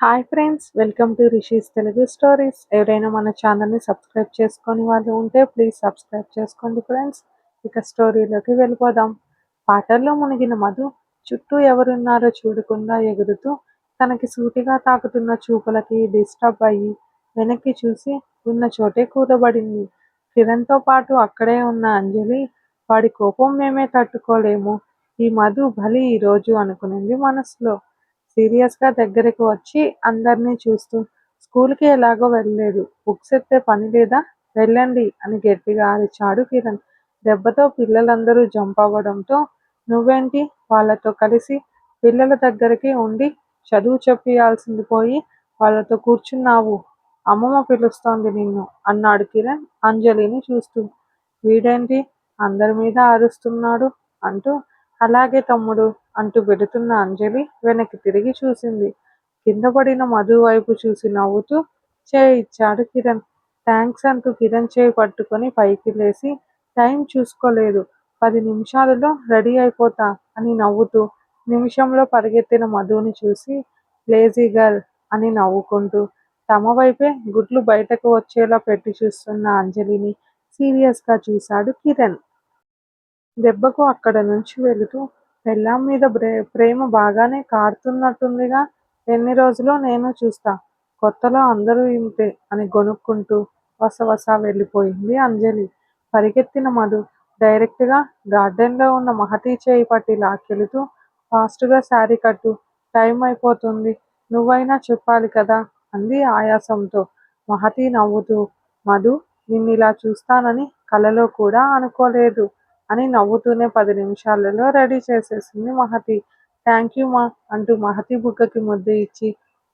Hi friends welcome to Rishi's Telugu stories ఎవరైనా మన ఛానల్ని సబ్స్క్రైబ్ చేసుకొని వాళ్ళు ఉంటే ప్లీజ్ సబ్స్క్రైబ్ చేసుకోండి ఫ్రెండ్స్ ఇక స్టోరీలోకి వెళ్ళిపోదాం. పాటల్లో మునిగిన మధు చుట్టూ ఎవరున్నారో చూడకుండా ఎగురుతూ తనకి సూటిగా తాకుతున్న చూపులకి డిస్టర్బ్ అయ్యి వెనక్కి చూసి ఉన్న చోటే కూతబడింది కిరణ్తో పాటు అక్కడే ఉన్న అంజలి వాడి కోపం మేమే తట్టుకోలేము. ఈ మధు బలి ఈరోజు అనుకునింది మనసులో. సీరియస్గా దగ్గరికి వచ్చి అందరినీ చూస్తూ స్కూల్కి ఎలాగో వెళ్ళలేదు బుక్స్ ఎత్తే పని లేదా? వెళ్ళండి అని గట్టిగా అరిచాడు కిరణ్. దెబ్బతో పిల్లలందరూ జంప్ అవ్వడంతో నువ్వేంటి? వాళ్ళతో కలిసి పిల్లల దగ్గరికి ఉండి చదువు చెప్పియాల్సింది పోయి వాళ్ళతో కూర్చున్నావు అమ్మమ్మ పిలుస్తోంది నిన్ను అన్నాడు కిరణ్ అంజలిని చూస్తూ. వీడేంటి? అందరి మీద అరుస్తున్నాడు అంటూ అలాగే తమ్ముడు అంటూ పెడుతున్న అంజలి వెనక్కి తిరిగి చూసింది. కింద పడిన మధు వైపు చూసి నవ్వుతూ చేయి ఇచ్చాడు కిరణ్. థ్యాంక్స్ అంటూ కిరణ్ చేయి పట్టుకొని పైకి లేచి టైం చూసుకోలేదు. పది నిమిషాలలో రెడీ అయిపోతా అని నవ్వుతూ నిమిషంలో పరిగెత్తిన మధుని చూసి లేజీ గర్ల్ అని నవ్వుకుంటూ తమ వైపే గుడ్లు బయటకు వచ్చేలా పెట్టి చూస్తున్న అంజలిని సీరియస్గా చూశాడు కిరణ్. దెబ్బకు అక్కడ నుంచి వెళుతూ పెళ్ళాం మీద ప్రేమ బాగానే కారుతున్నట్టుందిగా. ఎన్ని రోజులో నేను చూస్తా. కొత్తలో అందరూ ఇంతే అని గొనుక్కుంటూ వసవస వెళ్ళిపోయింది అంజలి. పరిగెత్తిన మధు డైరెక్ట్గా గార్డెన్లో ఉన్న మహతి చేయి పట్టి లాక్కెళుతూ ఫాస్ట్గా శారీ కట్టు. టైం అయిపోతుంది. నువ్వైనా చెప్పాలి కదా? అంది ఆయాసంతో. మహతి నవ్వుతూ మధు నిన్నిలా చూస్తానని కలలో కూడా అనుకోలేదు. అని నవ్వుతూనే పది నిమిషాలలో రెడీ చేసేసింది మహతి. థ్యాంక్ యూ మా అంటూ మహతి బుగ్గకి ముద్దు ఇచ్చి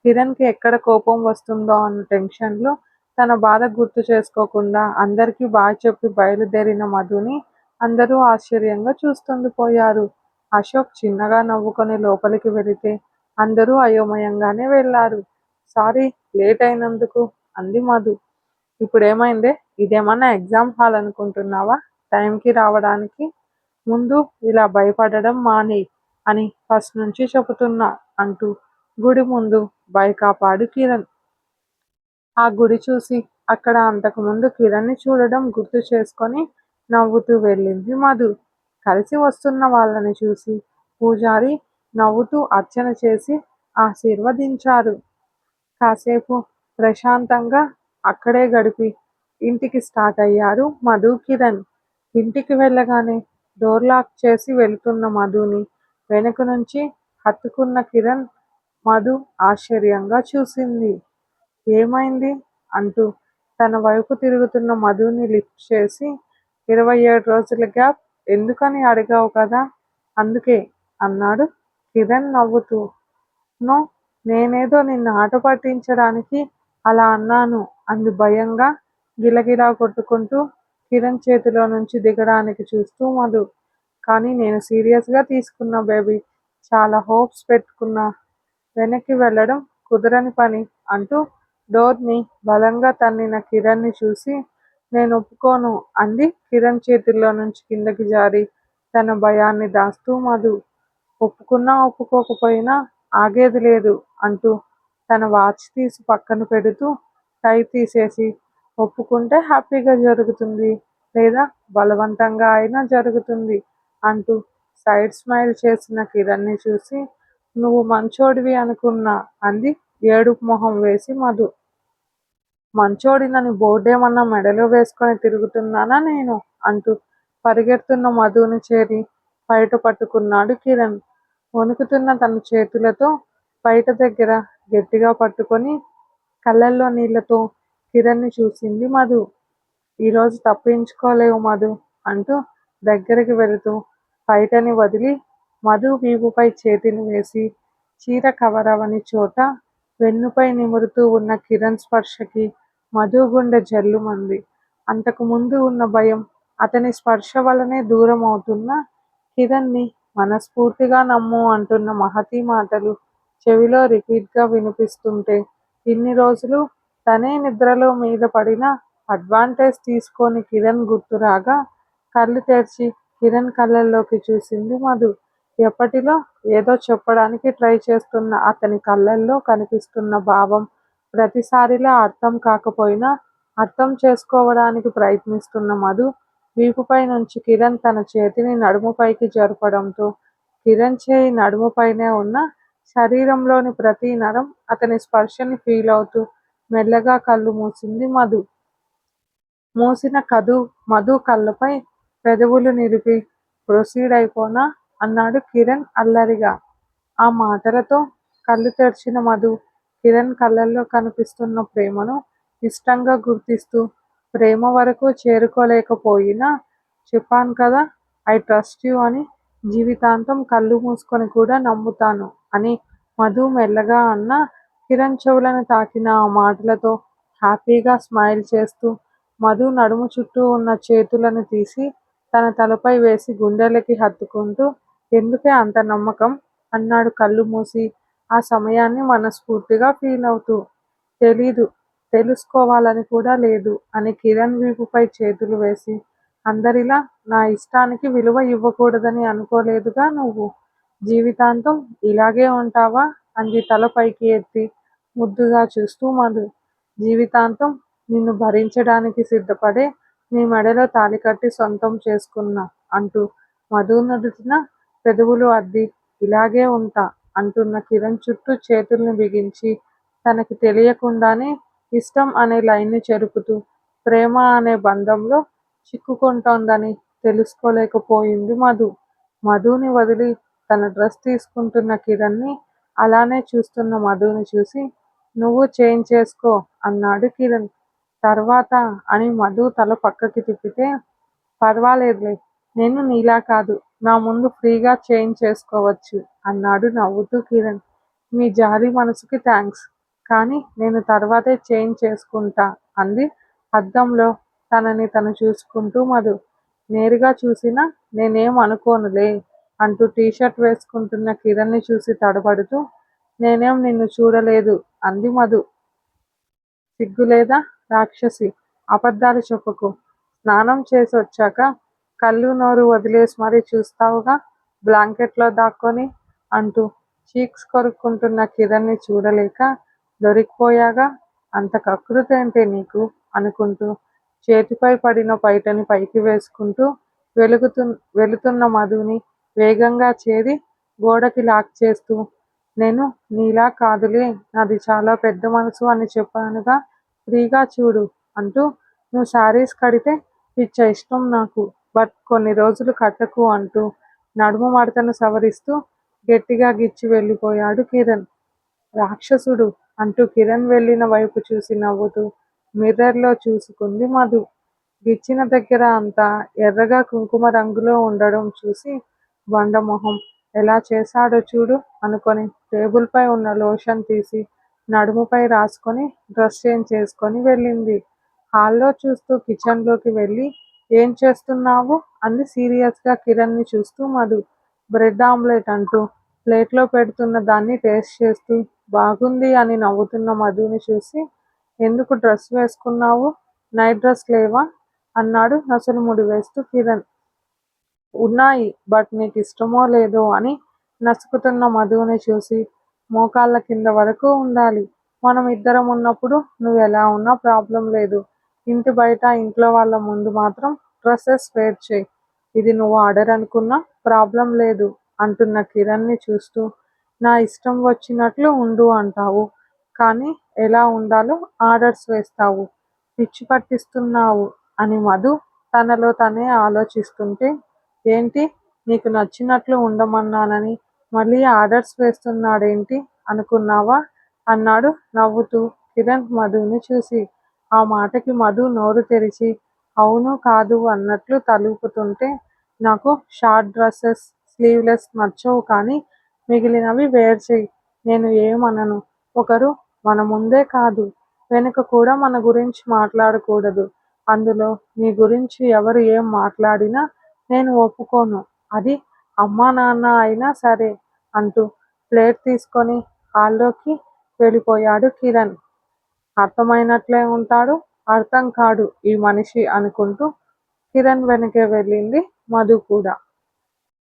కిరణ్కి ఎక్కడ కోపం వస్తుందో అన్న టెన్షన్లో తన బాధ గుర్తు చేసుకోకుండా అందరికీ బాగా చెప్పి బయలుదేరిన మధుని అందరూ ఆశ్చర్యంగా చూస్తుండిపోయారు అశోక్ చిన్నగా నవ్వుకొని లోపలికి వెళితే అందరూ అయోమయంగానే వెళ్ళారు. సారీ లేట్ అయినందుకు అంది మధు. ఇప్పుడేమైందే? ఇదేమన్నా ఎగ్జామ్ హాల్ అనుకుంటున్నావా? టైంకి రావడానికి ముందు ఇలా భయపడడం మానే అని ఫస్ట్ నుంచి చెబుతున్నా అంటూ గుడి ముందు బైకాపాడు కిరణ్. ఆ గుడి చూసి అక్కడ అంతకుముందు కిరణ్ని చూడడం గుర్తు చేసుకొని నవ్వుతూ వెళ్ళింది మధు. కలిసి వస్తున్న వాళ్ళని చూసి పూజారి నవ్వుతూ అర్చన చేసి ఆశీర్వదించారు. కాసేపు ప్రశాంతంగా అక్కడే గడిపి ఇంటికి స్టార్ట్ అయ్యారు మధు కిరణ్. ఇంటికి వెళ్ళగానే డోర్ లాక్ చేసి వెళుతున్న మధుని వెనుక నుంచి హత్తుకున్న కిరణ్ మధు ఆశ్చర్యంగా చూసింది. ఏమైంది? అంటూ తన వైపు తిరుగుతున్న మధుని లిఫ్ట్ చేసి ఇరవై ఏడు రోజుల గ్యాప్ ఎందుకని అడిగావు కదా? అందుకే అన్నాడు కిరణ్ నవ్వుతూ. నో నేనేదో నిన్ను ఆట పట్టించడానికి అలా అన్నాను అంది భయంగా గిలగిలా కొట్టుకుంటూ కిరణ్ చేతిలో నుంచి దిగడానికి చూస్తూ మధు కానీ నేను సీరియస్గా తీసుకున్న బేబీ చాలా హోప్స్ పెట్టుకున్నా. వెనక్కి వెళ్ళడం కుదరని పని అంటూ డోర్ని బలంగా తన్నిన కిరణ్ని చూసి నేను ఒప్పుకోను అంది కిరణ్ చేతుల్లో నుంచి కిందకి జారి. తన భయాన్ని దాస్తూ మధు ఒప్పుకున్నా ఒప్పుకోకపోయినా ఆగేది లేదు అంటూ తన వాచ్ తీసి పక్కన పెడుతూ టై తీసేసి ఒప్పుకుంటే హ్యాపీగా జరుగుతుంది లేదా బలవంతంగా అయినా జరుగుతుంది అంటూ సైడ్ స్మైల్ చేసిన కిరణ్ని చూసి నువ్వు మంచోడివి అనుకున్నా అంది ఏడుపు మొహం వేసి మధు. మంచోడినని బోర్డేమన్నా మెడలో వేసుకొని తిరుగుతున్నానా నేను? అంటూ పరిగెడుతున్న మధుని చేరి బయట పట్టుకున్నాడు కిరణ్. వణుకుతున్న తన చేతులతో బయట దగ్గర గట్టిగా పట్టుకొని కళ్ళల్లో నీళ్ళతో కిరణ్ని చూసింది మధు. ఈరోజు తప్పించుకోలేవు మధు అంటూ దగ్గరికి వెళుతూ బయటని వదిలి మధు వీపుపై చేతిని వేసి చీర కవరవని చోట వెన్నుపై నిమురుతూ ఉన్న కిరణ్ స్పర్శకి మధు గుండె జల్లుమంది. అంతకు ముందు ఉన్న భయం అతని స్పర్శ వలనే దూరం అవుతున్న కిరణ్ని మనస్ఫూర్తిగా నమ్ము అంటున్న మహతి మాటలు చెవిలో రిపీట్గా వినిపిస్తుంటే ఇన్ని రోజులు తనే నిద్రలో మీద పడిన అడ్వాంటేజ్ తీసుకొని కిరణ్ గుర్తురాగా కళ్ళు తెరిచి కిరణ్ కళ్ళల్లోకి చూసింది మధు. ఎప్పటిలో ఏదో చెప్పడానికి ట్రై చేస్తున్న అతని కళ్ళల్లో కనిపిస్తున్న భావం ప్రతిసారిలా అర్థం కాకపోయినా అర్థం చేసుకోవడానికి ప్రయత్నిస్తున్న మధు వీపుపై నుంచి కిరణ్ తన చేతిని నడుముపైకి జరపడంతో కిరణ్ చేయి నడుముపైనే ఉన్న శరీరంలోని ప్రతి నరం అతని స్పర్శని ఫీల్ అవుతూ మెల్లగా కళ్ళు మూసింది మధు. మూసిన కదు మధు కళ్ళపై పెదవులు నిలిపి ప్రొసీడ్ అయిపోనా? అన్నాడు కిరణ్ అల్లరిగా. ఆ మాటలతో కళ్ళు తెరిచిన మధు కిరణ్ కళ్ళల్లో కనిపిస్తున్న ప్రేమను ఇష్టంగా గుర్తిస్తూ ప్రేమ వరకు చేరుకోలేకపోయినా చెప్పాను కదా ఐ ట్రస్ట్ యూ అని జీవితాంతం కళ్ళు మూసుకొని కూడా నమ్ముతాను అని మధు మెల్లగా అన్న కిరణ్ చెవులను తాకిన ఆ మాటలతో హ్యాపీగా స్మైల్ చేస్తూ మధు నడుము చుట్టూ ఉన్న చేతులను తీసి తన తలపై వేసి గుండెలకి హత్తుకుంటూ ఎందుకే అంత నమ్మకం? అన్నాడు కళ్ళు మూసి. ఆ సమయాన్ని మనస్ఫూర్తిగా ఫీల్ అవుతూ తెలీదు తెలుసుకోవాలని కూడా లేదు అని కిరణ్ వీపుపై చేతులు వేసి అందరిలా నా ఇష్టానికి విలువ ఇవ్వకూడదని అనుకోలేదుగా నువ్వు. జీవితాంతం ఇలాగే ఉంటావా? అంది తల పైకి ఎత్తి. ముద్దుగా చూస్తూ మధు జీవితాంతం నిన్ను భరించడానికి సిద్ధపడే నీ మెడలో తాళి కట్టి సొంతం చేసుకున్నా అంటూ మధు నడుచిన పెదవులు అద్ది ఇలాగే ఉంటా అంటున్న కిరణ్ చుట్టూ చేతుల్ని బిగించి తనకి తెలియకుండానే ఇష్టం అనే లైన్ని చెరుపుతూ ప్రేమ అనే బంధంలో చిక్కుకుంటోందని తెలుసుకోలేకపోయింది మధు. మధుని వదిలి తన డ్రెస్ తీసుకుంటున్న కిరణ్ని అలానే చూస్తున్న మధుని చూసి నువ్వు చేంజ్ చేసుకో అన్నాడు కిరణ్. తర్వాత అని మధు తల పక్కకి తిప్పితే పర్వాలేదులే నేను నీలా కాదు నా ముందు ఫ్రీగా చేంజ్ చేసుకోవచ్చు అన్నాడు నవ్వుతూ కిరణ్. మీ జాలి మనసుకి థ్యాంక్స్ కానీ నేను తర్వాతే చేంజ్ చేసుకుంటా అంది అద్దంలో. తనని తను చూసుకుంటూ మధు నేరుగా చూసినా నేనేం అనుకోనులే అంటూ టీషర్ట్ వేసుకుంటున్న కిరణ్ని చూసి తడబడుతూ నేనేం నిన్ను చూడలేదు అంది మధు సిగ్గులేదా రాక్షసి అబద్ధాలు చెప్పుకు. స్నానం చేసి వచ్చాక కళ్ళు నోరు వదిలేసి మరీ చూస్తావుగా? బ్లాంకెట్లో దాక్కొని అంటూ చీక్స్ కొరుక్కుంటున్న కిరణ్ని చూడలేక దొరికిపోయాగా? అంత కకృతేంటే నీకు? అనుకుంటూ చేతిపై పడిన పైటని పైకి వేసుకుంటూ వెలుగుతు వెళుతున్న మధుని వేగంగా చేరి గోడకి లాక్ చేస్తూ నేను నీలా కాదులే నాది చాలా పెద్ద మనసు అని చెప్పానుగా. ఫ్రీగా చూడు అంటూ నువ్వు శారీస్ కడితే పిచ్చ ఇష్టం నాకు. బట్ కొన్ని రోజులు కట్టకు అంటూ నడుము మడతను సవరిస్తూ గట్టిగా గిచ్చి వెళ్ళిపోయాడు కిరణ్. రాక్షసుడు అంటూ కిరణ్ వెళ్ళిన వైపు చూసి నవ్వుతూ మిర్రర్లో చూసుకుంది మధు. గిచ్చిన దగ్గర అంతా ఎర్రగా కుంకుమ రంగులో ఉండడం చూసి బండమొహం ఎలా చేశాడో చూడు అనుకొని టేబుల్పై ఉన్న లోషన్ తీసి నడుముపై రాసుకొని డ్రెస్ చేంజ్ చేసుకొని వెళ్ళింది. హాల్లో చూస్తూ కిచెన్లోకి వెళ్ళి ఏం చేస్తున్నావు? అంది సీరియస్గా కిరణ్ని చూస్తూ మధు. బ్రెడ్ ఆమ్లెట్ అంటూ ప్లేట్లో పెడుతున్న దాన్ని టేస్ట్ చేస్తూ బాగుంది అని నవ్వుతున్న మధుని చూసి ఎందుకు డ్రెస్ వేసుకున్నావు? నైట్ డ్రెస్ లేవా? అన్నాడు నసలు ముడి వేస్తూ కిరణ్. ఉన్నాయి బట్ నీకు ఇష్టమో లేదో అని నసుకుతున్న మధువుని చూసి మోకాళ్ళ కింద వరకు ఉండాలి. మనం ఇద్దరం ఉన్నప్పుడు నువ్వు ఎలా ఉన్నా ప్రాబ్లం లేదు. ఇంటి బయట ఇంట్లో వాళ్ళ ముందు మాత్రం డ్రెస్సెస్ వేర్ చేయి. ఇది నువ్వు ఆర్డర్ అనుకున్నా ప్రాబ్లం లేదు అంటున్న కిరణ్ని చూస్తూ నా ఇష్టం వచ్చినట్లు ఉండు అంటావు. కానీ ఎలా ఉండాలో ఆర్డర్స్ వేస్తావు. పిచ్చి పట్టిస్తున్నావు అని మధు తనలో తనే ఆలోచిస్తుంటే ఏంటి? నీకు నచ్చినట్లు ఉండమన్నానని మళ్ళీ ఆర్డర్స్ వేస్తున్నాడేంటి అనుకున్నావా? అన్నాడు నవ్వుతూ కిరణ్ మధుని చూసి. ఆ మాటకి మధు నోరు తెరిచి అవును కాదు అన్నట్లు తలుపుతుంటే నాకు షార్ట్ డ్రెస్సెస్ స్లీవ్లెస్ నచ్చవు కానీ మిగిలినవి వేర్ చేయి నేను ఏమనను? ఒకరు మన ముందే కాదు. వెనుక కూడా మన గురించి మాట్లాడకూడదు. అందులో నీ గురించి ఎవరు ఏం మాట్లాడినా నేను ఒప్పుకోను. అది అమ్మా నాన్న అయినా సరే అంటూ ప్లేట్ తీసుకొని హాల్లోకి వెళ్ళిపోయాడు కిరణ్. అర్థమైనట్లే ఉంటాడు? అర్థం కాడు ఈ మనిషి అనుకుంటూ కిరణ్ వెనకే వెళ్ళింది మధు కూడా.